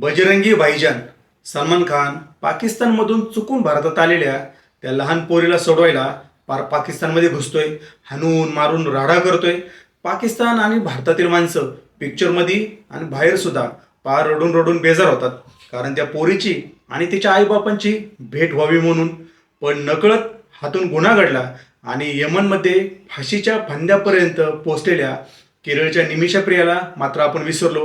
बजरंगी भाईजान सलमान खान पाकिस्तानमधून चुकून भारतात आलेल्या त्या लहान पोरीला सोडवायला पार पाकिस्तानमध्ये घुसतोय हनून मारून राडा करतोय. पाकिस्तान आणि भारतातील माणसं पिक्चरमध्ये आणि बाहेरसुद्धा पार रडून रडून बेजार होतात. कारण त्या पोरीची आणि तिच्या आईबापांची भेट व्हावी म्हणून. पण नकळत हातून गुन्हा घडला आणि यमनमध्ये फाशीच्या फंद्यापर्यंत पोचलेल्या केरळच्या निमिषा प्रियाला मात्र आपण विसरलो.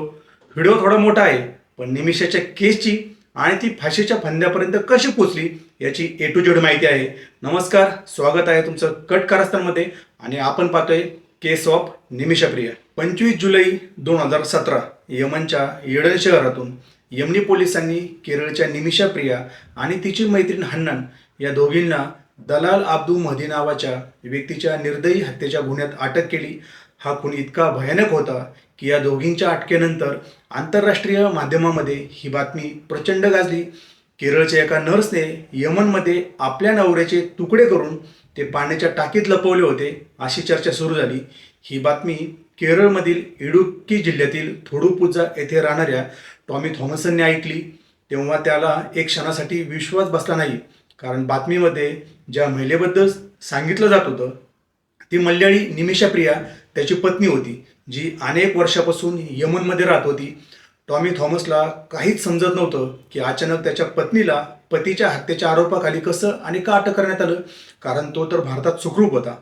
व्हिडिओ थोडा मोठा आहे. पण निमिषाच्या केसची आणि ती फाशीच्या फंद्यापर्यंत कशी पोचली याची ए टू जेड माहिती आहे. नमस्कार स्वागत आहे तुमचं कट कारस्थानमध्ये आणि आपण पाहतोय केस ऑफ निमिषा प्रिया पंचवीस जुलै दोन हजार सतरा यमनच्या येडन शहरातून यमनी पोलिसांनी केरळच्या निमिषा प्रिया आणि तिची मैत्रीण हन्नन या दोघींना दलाल अब्दू महदी नावाच्या व्यक्तीच्या निर्दयी हत्येच्या गुन्ह्यात अटक केली. हा खून इतका भयानक होता की या दोघींच्या अटकेनंतर आंतरराष्ट्रीय माध्यमामध्ये ही बातमी प्रचंड गाजली. केरळच्या एका नर्सने यमनमध्ये आपल्या नवऱ्याचे तुकडे करून ते पाण्याच्या टाकीत लपवले होते अशी चर्चा सुरू झाली. ही बातमी केरळमधील इडुक्की जिल्ह्यातील थोडुपुझा येथे राहणाऱ्या टॉमी थॉमसनने ऐकली. तेव्हा त्याला एक क्षणासाठी विश्वास बसला नाही कारण बातमीमध्ये ज्या महिलेबद्दल सांगितलं जात होतं ती मल्याळी निमिषा प्रिया त्याची पत्नी होती जी अनेक वर्षापासून यमनमध्ये राहत होती. टॉमी थॉमसला काहीच समजत नव्हतं की अचानक त्याच्या पत्नीला पतीच्या हत्येच्या आरोपाखाली कसं आणि का अटक करण्यात आलं कारण तो तर भारतात सुखरूप होता.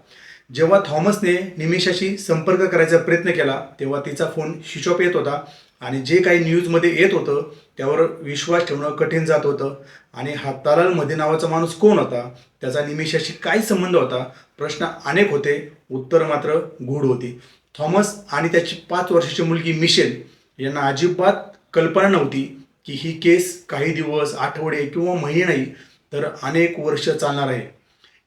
जेव्हा थॉमसने निमिषाशी संपर्क करायचा प्रयत्न केला तेव्हा तिचा फोन शिशोप येत होता. आणि जे काही न्यूजमध्ये येत होतं त्यावर विश्वास ठेवणं कठीण जात होतं. आणि हा मध्ये नावाचा माणूस कोण होता? त्याचा निमिषाशी काय संबंध होता? प्रश्न अनेक होते. उत्तर मात्र गूढ होती. थॉमस आणि त्याची पाच वर्षाची मुलगी मिशेल यांना अजिबात कल्पना नव्हती की ही केस काही दिवस आठवडे किंवा महिने नाही तर अनेक वर्ष चालणार आहे.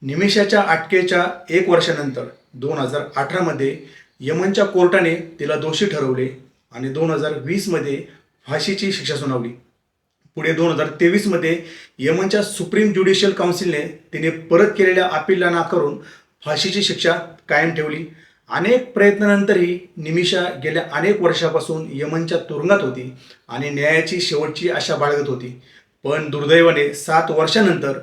निमिषाच्या अटकेच्या एक वर्षानंतर दोन हजार अठरामध्ये यमनच्या कोर्टाने तिला दोषी ठरवले. आणि दोन हजार वीसमध्ये फाशीची शिक्षा सुनावली. पुढे दोन हजार तेवीसमध्ये यमनच्या सुप्रीम ज्युडिशियल काउन्सिलने तिने परत केलेल्या अपीलला नाकारून फाशीची शिक्षा कायम ठेवली. अनेक प्रयत्नानंतरही निमिषा गेल्या अनेक वर्षापासून यमनच्या तुरुंगात होती आणि न्यायाची शेवटची आशा बाळगत होती. पण दुर्दैवाने सात वर्षानंतर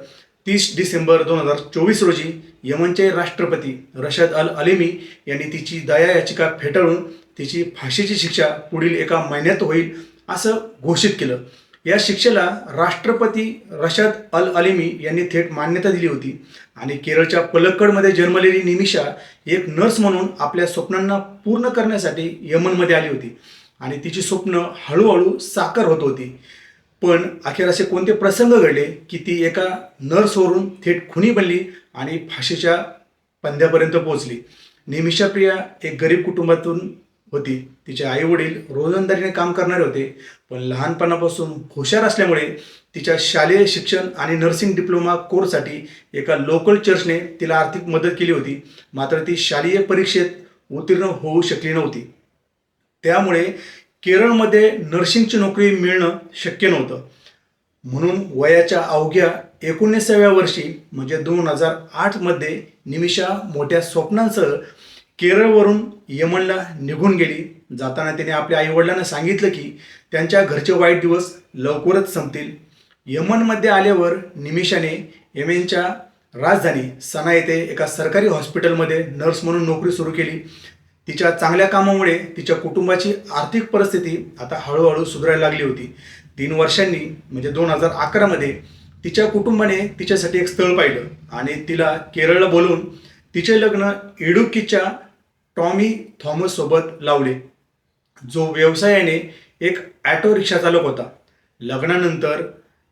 तीस डिसेंबर दोन हजार चोवीस रोजी यमनचे राष्ट्रपती रशद अल अलिमी यांनी तिची दया याचिका फेटाळून तिची फाशीची शिक्षा पुढील एका महिन्यात होईल असं घोषित केलं. या शिक्षेला राष्ट्रपती रशद अल अलिमी यांनी थेट मान्यता दिली होती आणि केरळच्या पलक्कडमध्ये जन्मलेली निमिषा एक नर्स म्हणून आपल्या स्वप्नांना पूर्ण करण्यासाठी यमनमध्ये आली होती आणि तिची स्वप्न हळूहळू साकार होत होती. पण अखेर असे कोणते प्रसंग घडले की ती एका नर्सवरून थेट खुनी बनली आणि फाशीच्या पंद्यापर्यंत पोहोचली? निमिषा प्रिया एक गरीब कुटुंबातून होती. तिचे आई वडील रोजंदारीने काम करणारे होते पण लहानपणापासून हुशार असल्यामुळे तिच्या शालेय शिक्षण आणि नर्सिंग डिप्लोमा कोर्ससाठी एका लोकल चर्चने तिला आर्थिक मदत केली होती. मात्र ती शालेय परीक्षेत उत्तीर्ण होऊ शकली नव्हती. त्यामुळे केरळमध्ये नर्सिंगची नोकरी मिळणं शक्य नव्हतं. म्हणून वयाच्या अवघ्या एकोणीसाव्या वर्षी म्हणजे दोन हजार आठमध्ये निमिषा मोठ्या स्वप्नांसह केरळवरून यमनला निघून गेली. जाताना तिने आपल्या आईवडिलांना सांगितलं की त्यांच्या घरचे वाईट दिवस लवकरच संपतील. यमनमध्ये आल्यावर निमिषाने यमेनच्या राजधानी सना येथे एका सरकारी हॉस्पिटलमध्ये नर्स म्हणून नोकरी सुरू केली. तिच्या चांगल्या कामामुळे तिच्या कुटुंबाची आर्थिक परिस्थिती आता हळूहळू सुधारायला लागली होती. तीन वर्षांनी म्हणजे दोन हजार अकरामध्ये तिच्या कुटुंबाने तिच्यासाठी एक स्थळ पाहिलं आणि तिला केरळला बोलवून तिचे लग्न इडुक्कीच्या टॉमी थॉमस सोबत लावले जो व्यवसायाने एक ॲटो रिक्षा चालक होता. लग्नानंतर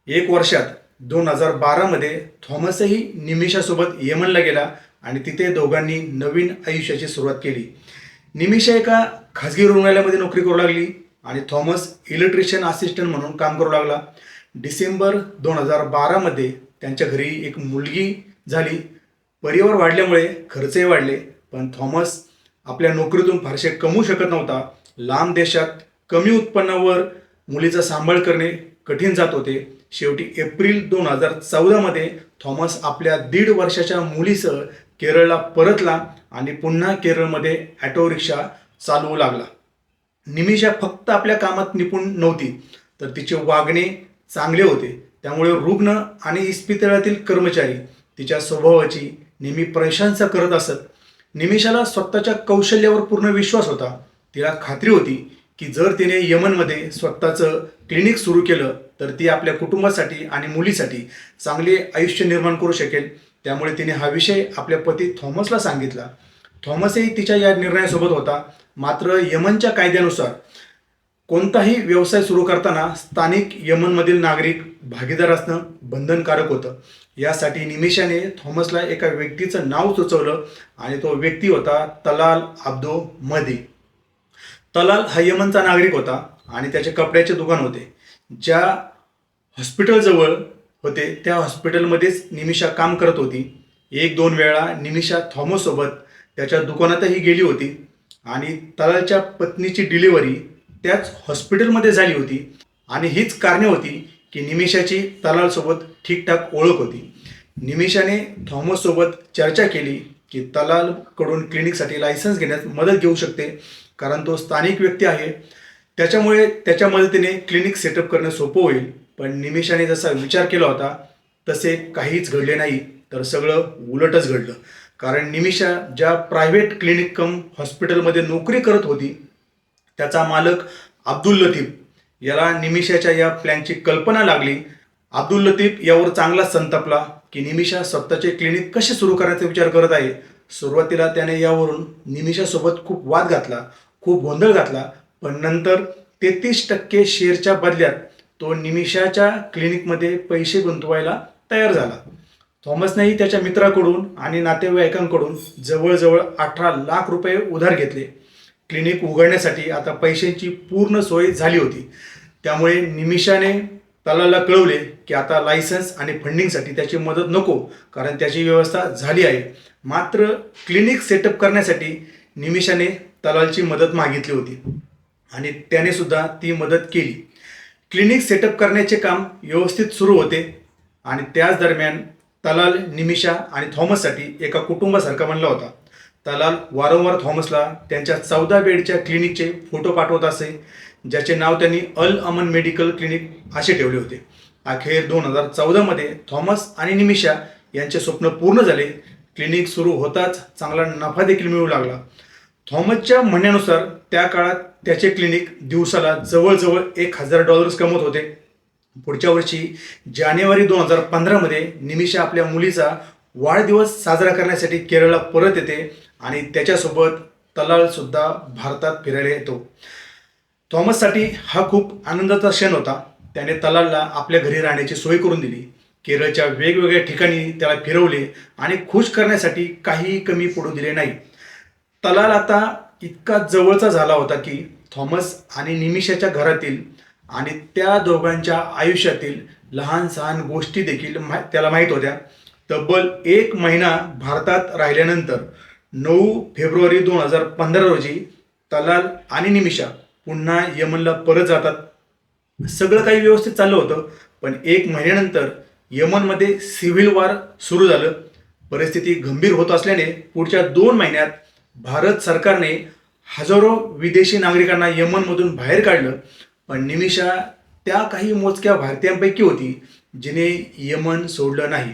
एक वर्षात दोन हजार बारामध्ये थॉमसही निमिषासोबत येमनला गेला आणि तिथे दोघांनी नवीन आयुष्याची सुरुवात केली. निमिषा एका खाजगी रुग्णालयामध्ये नोकरी करू लागली आणि थॉमस इलेक्ट्रिशियन असिस्टंट म्हणून काम करू लागला. डिसेंबर दोन हजार बारामध्ये त्यांच्या घरी एक मुलगी झाली. परिवार वाढल्यामुळे खर्चही वाढले पण थॉमस आपल्या नोकरीतून फारसे कमवू शकत नव्हता. लांब देशात कमी उत्पन्नावर मुलीचा सांभाळ करणे कठीण जात होते. शेवटी एप्रिल दोन हजार चौदामध्ये थॉमस आपल्या दीड वर्षाच्या मुलीसह केरळला परतला आणि पुन्हा केरळमध्ये ॲटो रिक्षा चालवू लागला. निमिषा फक्त आपल्या कामात निपुण नव्हती तर तिचे वागणे चांगले होते. त्यामुळे रुग्ण आणि इस्पितळातील कर्मचारी तिच्या स्वभावाची नेहमी प्रशंसा करत असत. निमिषाला स्वतःच्या कौशल्यावर पूर्ण विश्वास होता. तिला खात्री होती की जर तिने यमनमध्ये स्वतःचं क्लिनिक सुरू केलं तर ती आपल्या कुटुंबासाठी आणि मुलीसाठी चांगले आयुष्य निर्माण करू शकेल. त्यामुळे तिने हा विषय आपल्या पती थॉमसला सांगितला. थॉमसही तिच्या या निर्णयासोबत होता. मात्र यमनच्या कायद्यानुसार कोणताही व्यवसाय सुरू करताना स्थानिक यमनमधील नागरिक भागीदार असणं बंधनकारक होतं. यासाठी निमिषाने थॉमसला एका व्यक्तीचं नाव सुचवलं आणि तो व्यक्ती होता तलाल अब्दो मदी. तलाल हा यमनचा नागरिक होता आणि त्याचे कपड्याचे दुकान होते. ज्या हॉस्पिटलजवळ होते त्या हॉस्पिटलमध्येच निमिषा काम करत होती. एक दोन वेळा निमिषा थॉमससोबत त्याच्या दुकानातही गेली होती आणि तलालच्या पत्नीची डिलिव्हरी त्याच हॉस्पिटलमध्ये झाली होती. आणि हीच कारणे होती की निमिषाची तलालसोबत ठीकठाक ओळख होती. निमिषाने थॉमससोबत चर्चा केली की तलालकडून क्लिनिकसाठी लायसन्स घेण्यात मदत घेऊ शकते कारण तो स्थानिक व्यक्ती आहे. त्याच्यामुळे त्याच्या मदतीने क्लिनिक सेटअप करणं सोपं होईल. पण निमिषाने जसा विचार केला होता तसे काहीच घडले नाही. तर सगळं उलटच घडलं. कारण निमिषा ज्या प्रायव्हेट क्लिनिक कम हॉस्पिटलमध्ये नोकरी करत होती त्याचा मालक अब्दुल लतीफ याला निमिषाच्या या प्लॅनची कल्पना लागली. अब्दुल लतीफ यावर चांगला संतापला की निमिषा स्वतःचे क्लिनिक कसे सुरू करण्याचा विचार करत आहे? सुरुवातीला त्याने यावरून निमिषासोबत खूप वाद घातला खूप गोंधळ घातला. पण नंतर तेहतीस टक्के शेअरच्या बदल्यात तो निमिषाच्या क्लिनिकमध्ये पैसे गुंतवायला तयार झाला. थॉमसनेही त्याच्या मित्राकडून आणि नातेवाईकांकडून जवळजवळ अठरा लाख रुपये उधार घेतले. क्लिनिक उघडण्यासाठी आता पैशांची पूर्ण सोय झाली होती. त्यामुळे निमिषाने तलाला कळवले की आता लायसन्स आणि फंडिंगसाठी त्याची मदत नको कारण त्याची व्यवस्था झाली आहे. मात्र क्लिनिक सेटअप करण्यासाठी निमिषाने तलालची मदत मागितली होती आणि त्याने सुद्धा ती मदत केली. क्लिनिक सेटअप करण्याचे काम व्यवस्थित सुरू होते आणि त्याच दरम्यान तलाल निमिषा आणि थॉमससाठी एका कुटुंबासारखा बनला होता. तलाल वारंवार थॉमसला त्यांच्या चौदा बेडच्या क्लिनिकचे फोटो पाठवत असे ज्याचे नाव त्यांनी अल अमन मेडिकल क्लिनिक असे ठेवले होते. अखेर दोन हजार चौदामध्ये थॉमस आणि निमिषा यांचे स्वप्न पूर्ण झाले. क्लिनिक सुरू होताच चांगला नफा देखील मिळू लागला. थॉमसच्या म्हणण्यानुसार त्या काळात त्याचे क्लिनिक दिवसाला जवळजवळ एक हजार डॉलर्स कमवत होते. पुढच्या वर्षी जानेवारी दोन हजार पंधरामध्ये निमिषा आपल्या मुलीचा वाढदिवस साजरा करण्यासाठी केरळला परत येते. आणि त्याच्यासोबत तलालसुद्धा भारतात फिरायला येतो. थॉमससाठी हा खूप आनंदाचा क्षण होता. त्याने तलालला आपल्या घरी राहण्याची सोय करून दिली. केरळच्या वेगवेगळ्या ठिकाणी त्याला फिरवले आणि खुश करण्यासाठी काहीही कमी पडू दिले नाही. तलाल आता इतका जवळचा झाला होता की थॉमस आणि निमिषाच्या घरातील आणि त्या दोघांच्या आयुष्यातील लहान सहान गोष्टी देखील मा त्याला माहीत होत्या. तब्बल एक महिना भारतात राहिल्यानंतर नऊ फेब्रुवारी दोन हजार पंधरा रोजी तलाल आणि निमिषा पुन्हा यमनला परत जातात. सगळं काही व्यवस्थित चाललं होतं पण एक महिन्यानंतर यमनमध्ये सिव्हिल वॉर सुरू झालं. परिस्थिती गंभीर होत असल्याने पुढच्या दोन महिन्यात भारत सरकारने हजारो विदेशी नागरिकांना यमनमधून बाहेर काढलं पण निमिषा त्या काही मोजक्या भारतीयांपैकी होती जिने यमन सोडलं नाही.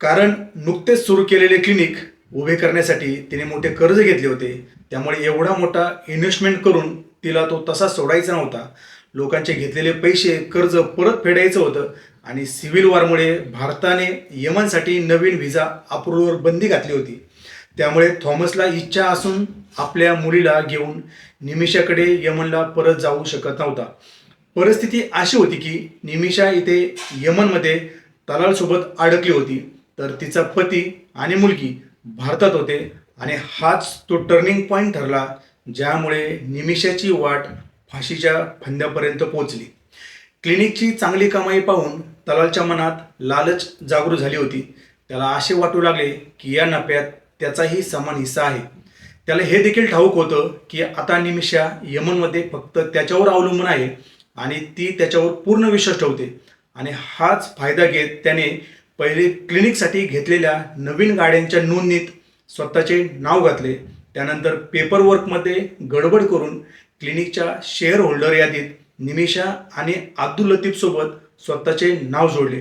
कारण नुकतेच सुरू केलेले क्लिनिक उभे करण्यासाठी तिने मोठे कर्ज घेतले होते. त्यामुळे एवढा मोठा इन्व्हेस्टमेंट करून तिला तो तसा सोडायचा नव्हता. लोकांचे घेतलेले पैसे कर्ज परत फेडायचं होतं आणि सिव्हिल वॉरमुळे भारताने यमनसाठी नवीन व्हिसा अप्रूव्हवर बंदी घातली होती. त्यामुळे थॉमसला इच्छा असून आपल्या मुलीला घेऊन निमिषाकडे यमनला परत जाऊ शकत नव्हता. परिस्थिती अशी होती की निमिषा इथे यमनमध्ये तलालसोबत अडकली होती. तर तिचा पती आणि मुलगी भारतात होते आणि हाच तो टर्निंग पॉईंट ठरला ज्यामुळे निमिषाची वाट फाशीच्या फंद्यापर्यंत पोहोचली. क्लिनिकची चांगली कमाई पाहून तलालच्या मनात लालच जागृत झाली होती. त्याला असे वाटू लागले की या नफ्यात त्याचाही समान हिस्सा आहे. त्याला हे देखील ठाऊक होतं की आता निमिषा यमनमध्ये फक्त त्याच्यावर अवलंबून आहे आणि ती त्याच्यावर पूर्ण विश्वास ठेवते आणि हाच फायदा घेत त्याने पहिले क्लिनिकसाठी घेतलेल्या नवीन गाड्यांच्या नोंदणीत स्वतःचे नाव घातले. त्यानंतर पेपरवर्कमध्ये गडबड करून क्लिनिकच्या शेअर होल्डर यादीत निमिषा आणि अब्दुल लतीफसोबत स्वतःचे नाव जोडले.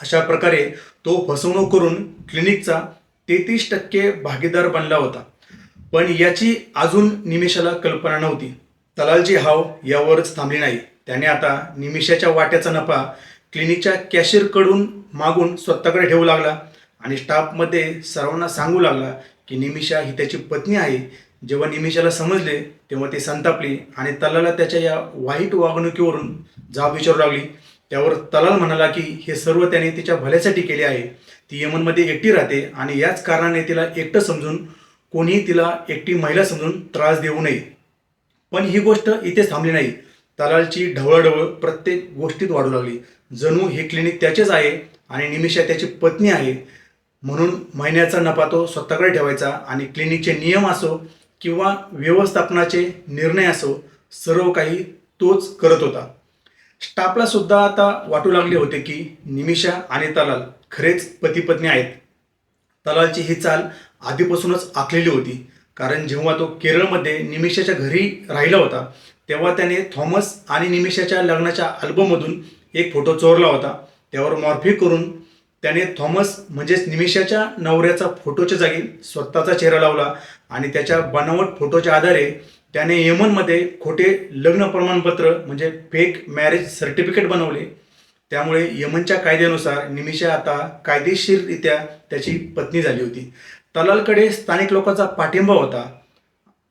अशा प्रकारे तो फसवणूक करून क्लिनिकचा तेहतीस टक्के भागीदार बनला होता. पण याची अजून निमिषाला कल्पना नव्हती. तलालची हाव यावरच थांबली नाही. त्याने आता निमिषाच्या वाट्याचा नफा क्लिनिकच्या कॅशियरकडून मागून स्वतःकडे ठेवू लागला आणि स्टाफमध्ये सर्वांना सांगू लागला की निमिषा ही त्याची पत्नी आहे. जेव्हा निमिषाला समजले तेव्हा ती संतापली आणि तलाला त्याच्या या वाईट वागणुकीवरून जाब विचारू लागली. त्यावर तलाल म्हणाला की हे सर्व त्याने तिच्या भल्यासाठी केले आहे. ती यमनमध्ये एकटी राहते आणि याच कारणाने तिला एकटं समजून कोणीही तिला एकटी महिला समजून त्रास देऊ नये. पण ही गोष्ट इथेच थांबली नाही. तलालची ढवळढवळ प्रत्येक गोष्टीत वाढू लागली. जणू हे क्लिनिक त्याचेच आहे. आणि निमिषा त्याची पत्नी आहे. म्हणून महिन्याचा नफा तो स्वतःकडे ठेवायचा आणि क्लिनिकचे नियम असो किंवा व्यवस्थापनाचे निर्णय असो सर्व काही तोच करत होता. स्टाफला सुद्धा आता वाटू लागले होते की निमिषा आणि तलाल खरेच पती पत्नी आहेत. तलालची ही चाल आधीपासूनच आखलेली होती. कारण जेव्हा तो केरळमध्ये निमिषाच्या घरी राहिला होता तेव्हा त्याने थॉमस आणि निमिषाच्या लग्नाच्या अल्बममधून एक फोटो चोरला होता. त्यावर मॉर्फिक करून त्याने थॉमस म्हणजेच निमिषाच्या नवऱ्याचा फोटोच्या जागी स्वतःचा चेहरा लावला आणि त्याच्या बनावट फोटोच्या आधारे त्याने यमनमध्ये खोटे लग्न प्रमाणपत्र म्हणजे फेक मॅरेज सर्टिफिकेट बनवले. त्यामुळे यमनच्या कायद्यानुसार निमिषा आता कायदेशीररित्या त्याची पत्नी झाली होती. तलालकडे स्थानिक लोकांचा पाठिंबा होता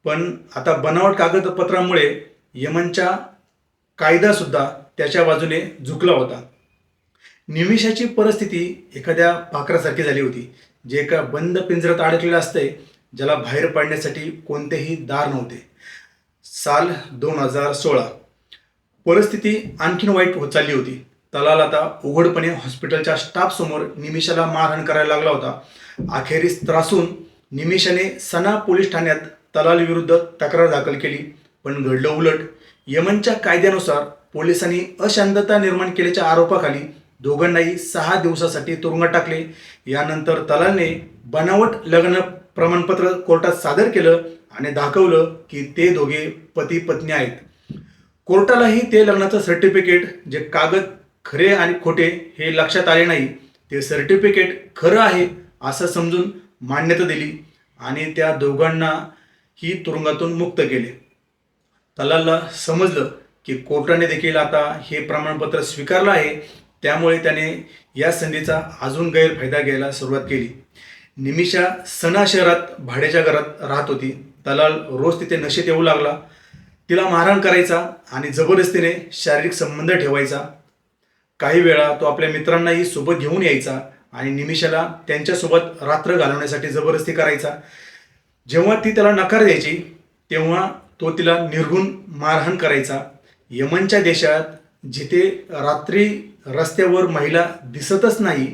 पण आता बनावट कागदपत्रामुळे यमनच्या कायदासुद्धा त्याच्या बाजूने झुकला होता. निमिषाची परिस्थिती एखाद्या पाखरासारखी झाली होती. जे एका बंद पिंजऱ्यात अडकलेलं असते ज्याला बाहेर पडण्यासाठी कोणतेही दार नव्हते. साल दोन हजार सोळा. परिस्थिती आणखीन वाईट होत चालली होती. तलाल आता उघडपणे हॉस्पिटलच्या स्टाफसमोर निमिषाला मारहाण करायला लागला होता. अखेरीस त्रासून निमिषाने सना पोलीस ठाण्यात तलालविरुद्ध तक्रार दाखल केली पण घडलं उलट. यमनच्या कायद्यानुसार पोलिसांनी अशांतता निर्माण केल्याच्या आरोपाखाली दोघांनाही सहा दिवसासाठी तुरुंगात टाकले. यानंतर तलालने बनावट लग्न प्रमाणपत्र कोर्टात सादर केलं आणि दाखवलं की ते दोघे पती पत्नी आहेत. कोर्टालाही ते लग्नाचं सर्टिफिकेट जे कागद खरे आणि खोटे हे लक्षात आले नाही ते सर्टिफिकेट खरं आहे असं समजून मान्यता दिली आणि त्या दोघांना ही तुरुंगातून मुक्त केले. तलालला समजलं की कोर्टाने देखील आता हे प्रमाणपत्र स्वीकारलं आहे त्यामुळे त्याने या संधीचा अजून गैरफायदा घ्यायला सुरुवात केली. निमिषा सणा शहरात भाड्याच्या घरात राहत होती. दलाल रोज तिथे नशेत येऊ लागला. तिला मारहाण करायचा आणि जबरदस्तीने शारीरिक संबंध ठेवायचा. काही वेळा तो आपल्या मित्रांनाही सोबत घेऊन यायचा आणि निमिषाला त्यांच्यासोबत रात्र घालवण्यासाठी जबरदस्ती करायचा. जेव्हा ती त्याला नकार द्यायची तेव्हा तो तिला निर्गुण मारहाण करायचा. यमनच्या देशात जिथे रात्री रस्त्यावर महिला दिसतच नाही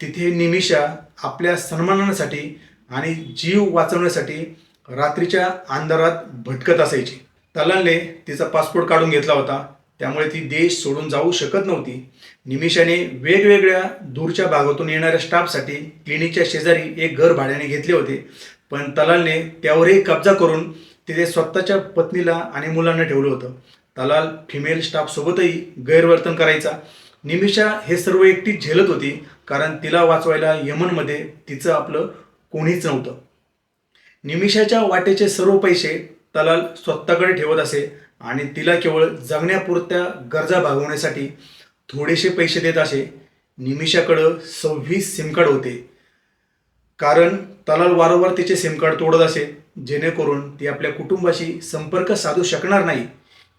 तिथे निमिषा आपल्या सन्मानासाठी आणि जीव वाचवण्यासाठी रात्रीच्या अंधारात भटकत असायची. तलालने तिचा पासपोर्ट काढून घेतला होता. त्यामुळे ती देश सोडून जाऊ शकत नव्हती. निमिषाने वेगवेगळ्या दूरच्या भागातून येणाऱ्या स्टाफसाठी क्लिनिकच्या शेजारी एक घर भाड्याने घेतले होते. पण तलालने त्यावरही कब्जा करून तिथे स्वतःच्या पत्नीला आणि मुलांना ठेवलं होतं. तलाल फिमेल स्टाफसोबतही गैरवर्तन करायचा. निमिषा हे सर्व एकटी झेलत होती कारण तिला वाचवायला यमनमध्ये तिचं आपलं कोणीच नव्हतं. निमिषाच्या वाटेचे सर्व पैसे तलाल स्वतःकडे ठेवत असे आणि तिला केवळ जगण्यापुरत्या गरजा भागवण्यासाठी थोडेसे पैसे देत असे. निमिषाकडं सव्वीस सिम कार्ड होते. कारण तलाल वारंवार तिचे सिमकार्ड तोडत असे जेणेकरून ती आपल्या कुटुंबाशी संपर्क साधू शकणार नाही.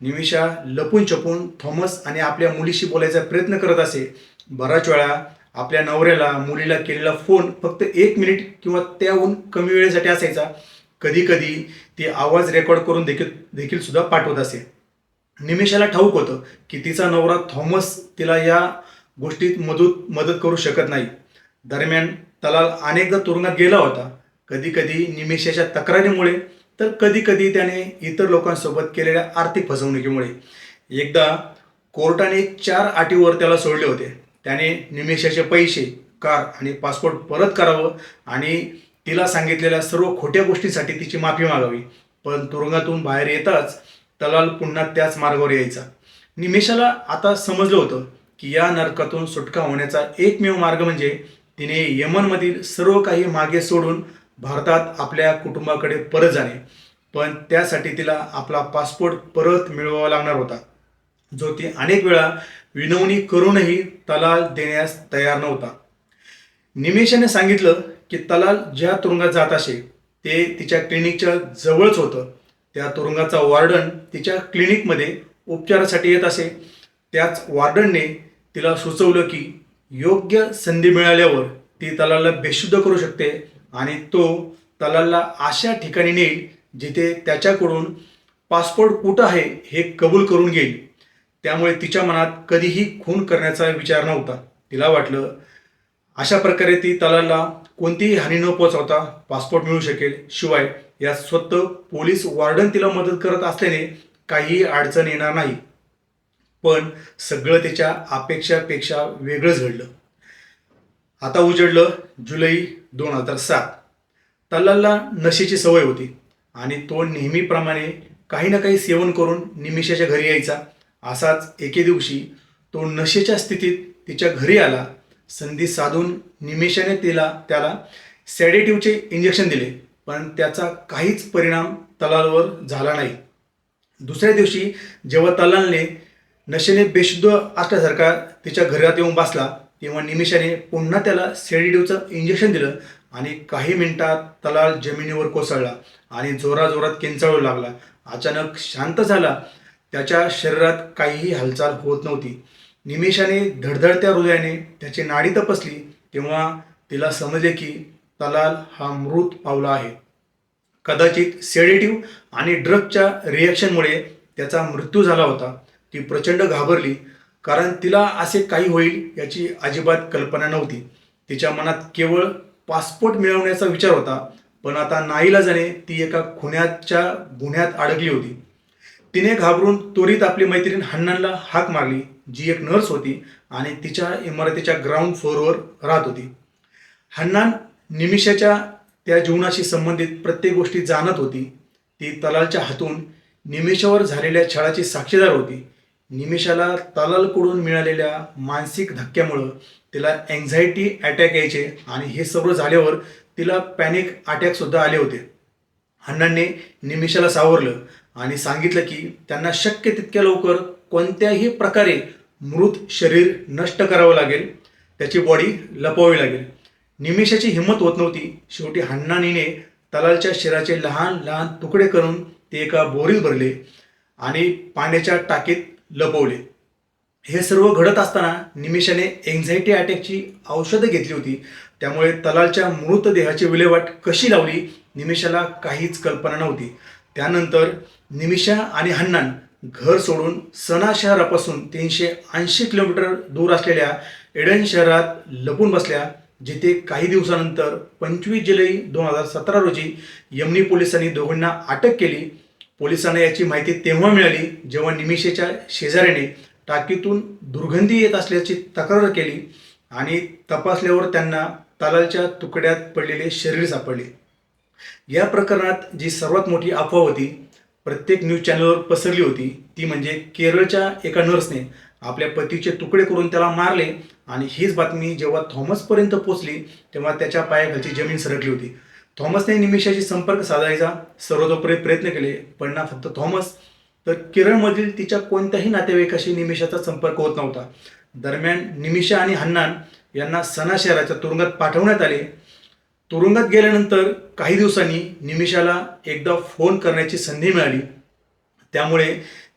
निमिषा लपून छपून थॉमस आणि आपल्या मुलीशी बोलायचा प्रयत्न करत असे. बराच वेळा आपल्या नवऱ्याला मुलीला केलेला फोन फक्त एक मिनिट किंवा त्याहून कमी वेळेसाठी असायचा. कधी कधी ती आवाज रेकॉर्ड करून देखील देखील सुद्धा पाठवत असे. निमिषाला ठाऊक होतं की तिचा नवरा थॉमस तिला या गोष्टीत मदत मदत करू शकत नाही. दरम्यान तलाल अनेकदा तुरुंगात गेला होता. कधी कधी निमिषाच्या तक्रारीमुळे तर कधी कधी त्याने इतर लोकांसोबत केलेल्या आर्थिक फसवणुकीमुळे एकदा कोर्टाने चार अटीवर त्याला सोडले होते. त्याने निमेषाचे पैसे कार आणि पासपोर्ट परत करावं आणि तिला सांगितलेल्या सर्व खोट्या गोष्टींसाठी तिची माफी मागावी. पण तुरुंगातून बाहेर येताच तलाल पुन्हा त्याच मार्गावर यायचा. निमेषाला आता समजलं होतं की या नरकातून सुटका होण्याचा एकमेव मार्ग म्हणजे तिने यमनमधील सर्व काही मागे सोडून भारतात आपल्या कुटुंबाकडे परत जाणे पण त्यासाठी तिला आपला पासपोर्ट परत मिळवावा लागणार होता. जो ती अनेक वेळा विनवणी करूनही तलाल देण्यास तयार नव्हता. निमेषाने सांगितलं की तलाल ज्या तुरुंगात जात असे ते तिच्या क्लिनिकच्या जवळच होतं. त्या तुरुंगाचा वॉर्डन तिच्या क्लिनिकमध्ये उपचारासाठी येत असे. त्याच वॉर्डनने तिला सुचवलं की योग्य संधी मिळाल्यावर ती तलालला बेशुद्ध करू शकते आणि तो तलालला अशा ठिकाणी नेईल जिथे त्याच्याकडून पासपोर्ट कुठं आहे हे कबूल करून घेईल. त्यामुळे तिच्या मनात कधीही खून करण्याचा विचार नव्हता. तिला वाटलं अशा प्रकारे ती तलालला कोणतीही हानी न पोचवता पासपोर्ट मिळू शकेल. शिवाय या स्वतः पोलीस वॉर्डन तिला मदत करत असल्याने काहीही अडचण येणार नाही. पण सगळं तिच्या अपेक्षापेक्षा वेगळंच घडलं. आता उजडलं जुलै दोन हजार सात. तल्लालला नशेची सवय होती आणि तो नेहमीप्रमाणे काही ना काही सेवन करून निमिषाच्या घरी यायचा. असाच एके दिवशी तो नशेच्या स्थितीत तिच्या घरी आला. संधी साधून निमिषाने तिला त्याला सॅडेटिव्हचे इंजेक्शन दिले पण त्याचा काहीच परिणाम तलालवर झाला नाही. दुसऱ्या दिवशी जेव्हा तलालने नशेने बेशुद्ध असल्यासारखा तिच्या घरात येऊन बसला किंवा निमिषाने पुन्हा त्याला सेडिटिव्हचं इंजेक्शन दिलं आणि काही मिनिटात तलाल जमिनीवर कोसळला आणि जोराजोरात किंचाळू लागला. अचानक शांत झाला. त्याच्या शरीरात काहीही हालचाल होत नव्हती. निमिषाने धडधडत्या हृदयाने त्याची नाडी तपासली. तेव्हा तिला समजले की तलाल हा मृत पावला आहे. कदाचित सेडेटिव्ह आणि ड्रगच्या रिॲक्शनमुळे त्याचा मृत्यू झाला होता. ती प्रचंड घाबरली. कारण तिला असे काही होईल याची अजिबात कल्पना नव्हती. तिच्या मनात केवळ पासपोर्ट मिळवण्याचा विचार होता पण आता नाईलाजाने ती एका खुन्याच्या गुन्ह्यात अडकली होती. तिने घाबरून त्वरित आपली मैत्रीण हन्नानला हाक मारली जी एक नर्स होती आणि तिच्या इमारतीच्या ग्राउंड फ्लोअरवर राहत होती. हन्नान निमिषाच्या त्या जीवनाशी संबंधित प्रत्येक गोष्टी जाणत होती. ती तलालच्या हातून निमिषावर झालेल्या छळाची साक्षीदार होती. निमिषाला तलालकडून मिळालेल्या मानसिक धक्क्यामुळं तिला अँझायटी अटॅक यायचे आणि हे सर्व झाल्यावर तिला पॅनिक अटॅकसुद्धा आले होते. अण्णांनी निमिषाला सावरलं आणि सांगितलं की त्यांना शक्य तितक्या लवकर कोणत्याही प्रकारे मृत शरीर नष्ट करावं लागेल त्याची बॉडी लपवावी लागेल. निमिषाची हिंमत होत नव्हती. शेवटी हण्णानीने तलालच्या शरीराचे लहान लहान तुकडे करून ते एका बोरीत भरले आणि पाण्याच्या टाकीत लपवले. हे सर्व घडत असताना निमिषाने एन्झायटी अटॅकची औषधं घेतली होती. त्यामुळे तलालच्या मृतदेहाची विल्हेवाट कशी लावली निमिषाला काहीच कल्पना नव्हती. त्यानंतर निमिषा आणि हन्नान घर सोडून सना शहरापासून तीनशे ऐंशी किलोमीटर दूर असलेल्या एडन शहरात लपून बसल्या जिथे काही दिवसानंतर पंचवीस जुलै दोन हजार सतरा रोजी यमनी पोलिसांनी दोघांना अटक केली. पोलिसांना याची माहिती तेव्हा मिळाली जेव्हा निमिषेच्या शेजाऱ्याने टाकीतून दुर्गंधी येत असल्याची तक्रार केली आणि तपासल्यावर त्यांना तालालच्या तुकड्यात पडलेले शरीर सापडले. या प्रकरणात जी सर्वात मोठी अफवा होती प्रत्येक न्यूज चॅनलवर पसरली होती ती म्हणजे केरळच्या एका नर्सने आपल्या पतीचे तुकडे करून त्याला मारले आणि हीच बातमी जेव्हा थॉमसपर्यंत पोचली तेव्हा त्याच्या पायाखालची जमीन सरकली होती. थॉमसने निमिषाशी संपर्क साधायचा. सर्वतोपरी प्रयत्न केले पण ना फक्त थॉमस. तर केरळमधील तिच्या कोणत्याही नातेवाईकाशी निमिषाचा संपर्क होत नव्हता. दरम्यान निमिषा आणि हन्नान यांना सना शहराच्या तुरुंगात पाठवण्यात आले. तुरुंगात गेल्यानंतर काही दिवसांनी निमिषाला एकदा फोन करण्याची संधी मिळाली. त्यामुळे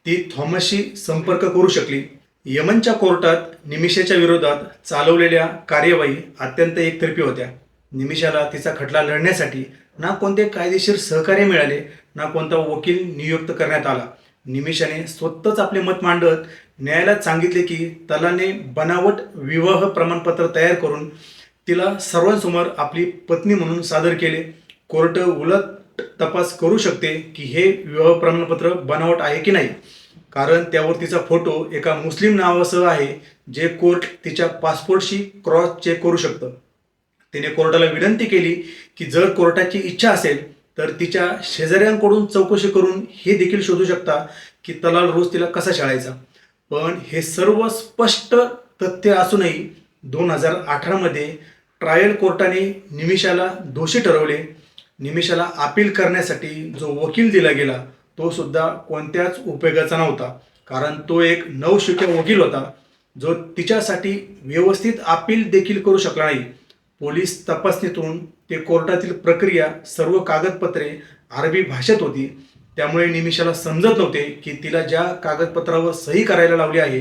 ती थॉमसशी संपर्क करू शकली. यमनच्या कोर्टात निमिषाच्या विरोधात चालवलेल्या कार्यवाही अत्यंत एकतर्फी होत्या. निमिषाला तिचा खटला लढण्यासाठी ना कोणते कायदेशीर सहकार्य मिळाले ना कोणता वकील नियुक्त करण्यात आला. निमिषाने स्वतःच आपले मत मांडत न्यायालयात सांगितले की तलाने बनावट विवाह प्रमाणपत्र तयार करून तिला सर्वांसमोर आपली पत्नी म्हणून सादर केले. कोर्ट उलट तपास करू शकते की हे विवाह प्रमाणपत्र बनावट आहे की नाही. कारण त्यावर तिचा फोटो एका मुस्लिम नावासह आहे जे कोर्ट तिच्या पासपोर्टशी क्रॉस चेक करू शकतं. तिने कोर्टाला विनंती केली की जर कोर्टाची इच्छा असेल तर तिच्या शेजाऱ्यांकडून चौकशी करून हे देखील शोधू शकता की तलाल रोज तिला कसा शाळायचा. पण हे सर्व स्पष्ट तथ्य असूनही दोन हजार अठरामध्ये ट्रायल कोर्टाने निमिषाला दोषी ठरवले. निमिषाला अपील करण्यासाठी जो वकील दिला गेला तो सुद्धा कोणत्याच उपयोगाचा नव्हता. कारण तो एक नवशिक्या वकील होता जो तिच्यासाठी व्यवस्थित अपील देखील करू शकला नाही. पोलीस तपासणीतून ते कोर्टातील प्रक्रिया सर्व कागदपत्रे अरबी भाषेत होती. त्यामुळे निमिषाला समजत नव्हते की तिला ज्या कागदपत्रावर सही करायला लावली आहे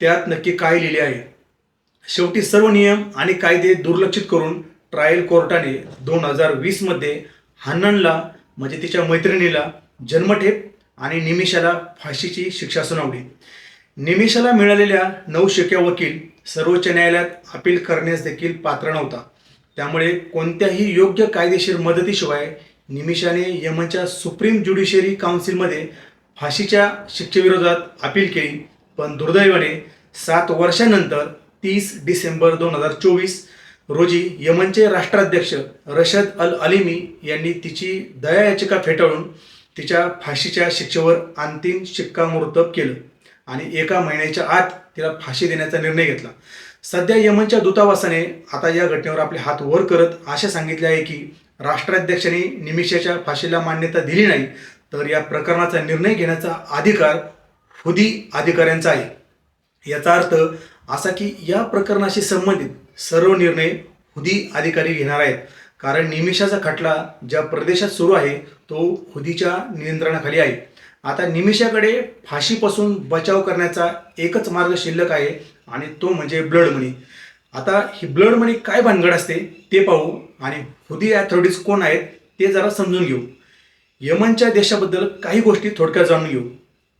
त्यात नक्की काय लिहिले आहे. शेवटी सर्व नियम आणि कायदे दुर्लक्षित करून ट्रायल कोर्टाने दोन हजार वीसमध्ये हन्ननला म्हणजे तिच्या मैत्रिणीला जन्मठेप आणि निमिषाला फाशीची शिक्षा सुनावली. निमिषाला मिळालेल्या नऊ शक्या वकील सर्वोच्च न्यायालयात अपील करण्यास देखील पात्र नव्हता. त्यामुळे कोणत्याही योग्य कायदेशीर मदतीशिवाय निमिषाने यमनच्या सुप्रीम ज्युडिशियरी काउन्सिलमध्ये फाशीच्या शिक्षेविरोधात अपील केली. पण दुर्दैवाने सात वर्षानंतर तीस डिसेंबर दोन हजार चोवीस रोजी यमनचे राष्ट्राध्यक्ष रशद अल अलिमी यांनी तिची दया याचिका फेटाळून तिच्या फाशीच्या शिक्षेवर अंतिम शिक्कामोर्तब केलं आणि एका महिन्याच्या आत तिला फाशी देण्याचा निर्णय घेतला. सध्या यमनच्या दूतावासाने आता या घटनेवर आपले हात वर करत असे सांगितले आहे की राष्ट्राध्यक्षांनी निमिषाच्या फाशीला मान्यता दिली नाही तर या प्रकरणाचा निर्णय घेण्याचा अधिकार हुदी अधिकाऱ्यांचा आहे. याचा अर्थ असा की या प्रकरणाशी संबंधित सर्व निर्णय हुदी अधिकारी घेणार आहेत. कारण निमिषाचा खटला ज्या प्रदेशात सुरू आहे तो हुदीच्या नियंत्रणाखाली आहे. आता निमिषाकडे फाशीपासून बचाव करण्याचा एकच मार्ग शिल्लक आहे आणि तो म्हणजे ब्लड मनी. आता ही ब्लड मनी काय भानगड असते ते पाहू आणि हुदी ॲथॉरिटीज कोण आहेत ते जरा समजून घेऊ. यमनच्या देशाबद्दल काही गोष्टी थोडक्यात जाणून घेऊ.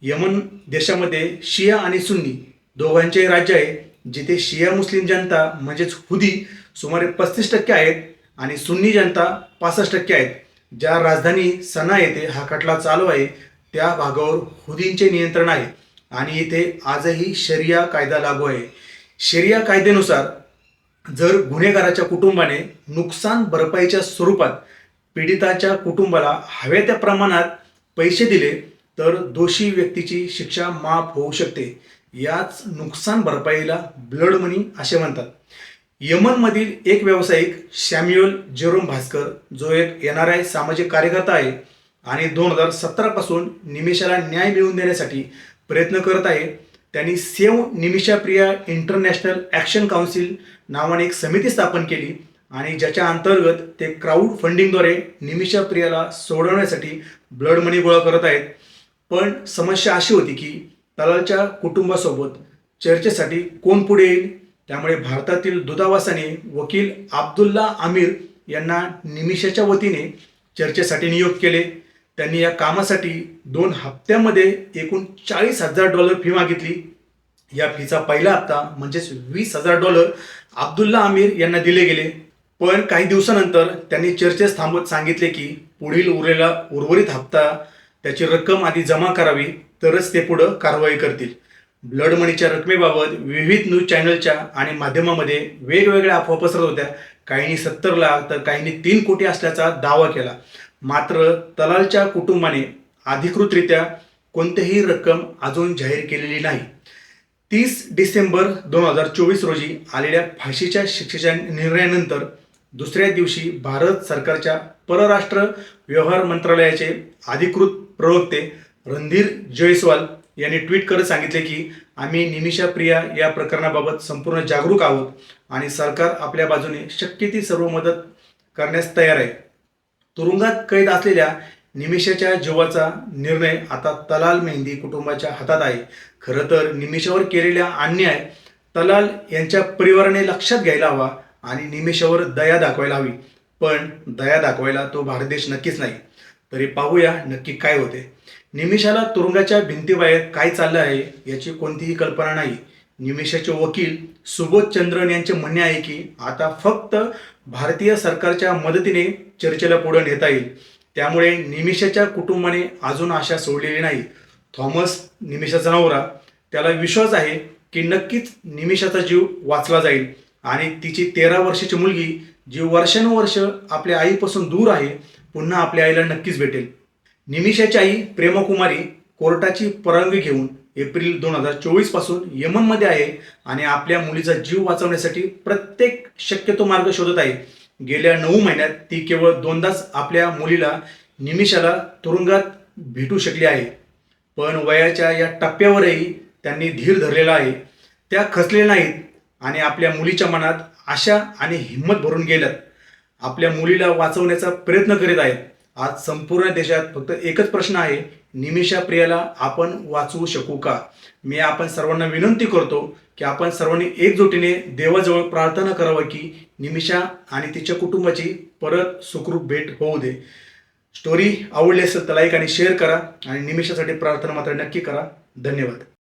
यमन देशामध्ये शिया आणि सुन्नी दोघांचे राज्य आहे जिथे शिया मुस्लिम जनता म्हणजेच हुदी सुमारे पस्तीस टक्के आहेत आणि सुन्नी जनता पासष्ट टक्के आहेत. ज्या राजधानी सना येथे हा खटला चालू आहे त्या भागावर हुदींचे नियंत्रण आहे आणि इथे आजही शरिया कायदा लागू आहे. शरिया कायद्यानुसार जर गुन्हेगाराच्या कुटुंबाने नुकसान भरपाईच्या स्वरूपात पीडिताच्या कुटुंबाला हव्या त्या प्रमाणात पैसे दिले तर दोषी व्यक्तीची शिक्षा माफ होऊ शकते. याच नुकसान भरपाईला ब्लड मनी असे म्हणतात. यमनमधील एक व्यावसायिक सॅम्युअल जेरोम भास्कर जो एक एन आर आय सामाजिक कार्यकर्ता आहे आणि दोन हजार सतरापासून निमिषाला न्याय मिळवून देण्यासाठी प्रयत्न करत आहे. त्यांनी save Nimisha Priya international action council नावाने एक समिती स्थापन केली आणि ज्याच्या अंतर्गत ते क्राऊड फंडिंगद्वारे निमिषा प्रियाला सोडवण्यासाठी ब्लड मनी गोळा करत आहेत. पण समस्या अशी होती की तलालच्या कुटुंबासोबत चर्चेसाठी कोण पुढे येईल? त्यामुळे भारतातील दूतावासाने वकील अब्दुल्ला आमिर यांना निमिषाच्या वतीने चर्चेसाठी नियुक्त केले. त्यांनी या कामासाठी दोन हप्त्यामध्ये एकूण चाळीस हजार डॉलर फी मागितली. या फीचा पहिला हप्ता म्हणजेच वीस हजार डॉलर अब्दुल्ला आमिर यांना दिले गेले. पण काही दिवसानंतर त्यांनी चर्चेस थांबवत सांगितले की पुढील उरलेला उर्वरित हप्ता त्याची रक्कम आधी जमा करावी तरच ते पुढं कारवाई करतील. ब्लड मनीच्या रकमेबाबत विविध न्यूज चॅनलच्या आणि माध्यमामध्ये वेगवेगळ्या अफवा पसरत होत्या. काहींनी सत्तर लाख तर काहींनी तीन कोटी असल्याचा दावा केला. मात्र तलालच्या कुटुंबाने अधिकृतरित्या कोणतीही रक्कम अजून जाहीर केलेली नाही. तीस डिसेंबर दोन हजार चोवीस रोजी आलेल्या फाशीच्या शिक्षेच्या निर्णयानंतर दुसऱ्या दिवशी भारत सरकारच्या परराष्ट्र व्यवहार मंत्रालयाचे अधिकृत प्रवक्ते रणधीर जयस्वाल यांनी ट्विट करत सांगितले की आम्ही निमिषा प्रिया या प्रकरणाबाबत संपूर्ण जागरूक आहोत आणि सरकार आपल्या बाजूने शक्य ती सर्व मदत करण्यास तयार आहे. तुरुंगात कैद असलेल्या निमिषाच्या जीवाचा निर्णय आता तलाल मेहंदी कुटुंबाच्या हातात आहे. खरं तर निमिषावर केलेल्या अन्याय तलाल यांच्या परिवाराने लक्षात घ्यायला हवा आणि निमिषावर दया दाखवायला हवी. पण दया दाखवायला तो भारत देश नक्कीच नाही. तरी पाहूया नक्की काय होते. निमिषाला तुरुंगाच्या भिंतीबाहेर काय चाललं आहे याची कोणतीही कल्पना नाही. निमिषाचे वकील सुबोध चंद्रन यांचे म्हणणे आहे की आता फक्त भारतीय सरकारच्या मदतीने चर्चेला पुढे नेता येईल. त्यामुळे निमिषाच्या कुटुंबाने अजून आशा सोडलेली नाही. थॉमस निमिषाचा नवरा. त्याला विश्वास आहे की नक्कीच निमिषाचा जीव वाचला जाईल. आणि तिची तेरा वर्षाची मुलगी जी वर्षानुवर्ष आपल्या आईपासून दूर आहे पुन्हा आपल्या आईला नक्कीच भेटेल. निमिषाची आई प्रेमकुमारी कोर्टाची परवानगी घेऊन एप्रिल दोन हजार चोवीसपासून यमनमध्ये आहे आणि आपल्या मुलीचा जीव वाचवण्यासाठी प्रत्येक शक्यतो मार्ग शोधत आहे. गेल्या नऊ महिन्यात ती केवळ दोनदाच आपल्या मुलीला निमिषाला तुरुंगात भेटू शकली आहे. पण वयाच्या या टप्प्यावरही त्यांनी धीर धरलेला आहे. त्या खचलेल्या नाहीत आणि आपल्या मुलीच्या मनात आशा आणि हिंमत भरून गेल्यात. आपल्या मुलीला वाचवण्याचा प्रयत्न करीत आहेत. आज संपूर्ण देशात फक्त एकच प्रश्न आहे निमिषा प्रियाला आपण वाचवू शकू का? मी आपण सर्वांना विनंती करतो की आपण सर्वांनी एकजुटीने देवाजवळ प्रार्थना करावं की निमिषा आणि तिच्या कुटुंबाची परत सुखरूप भेट होऊ दे. स्टोरी आवडली असेल तर लाईक आणि शेअर करा आणि निमिषासाठी प्रार्थना मात्र नक्की करा. धन्यवाद.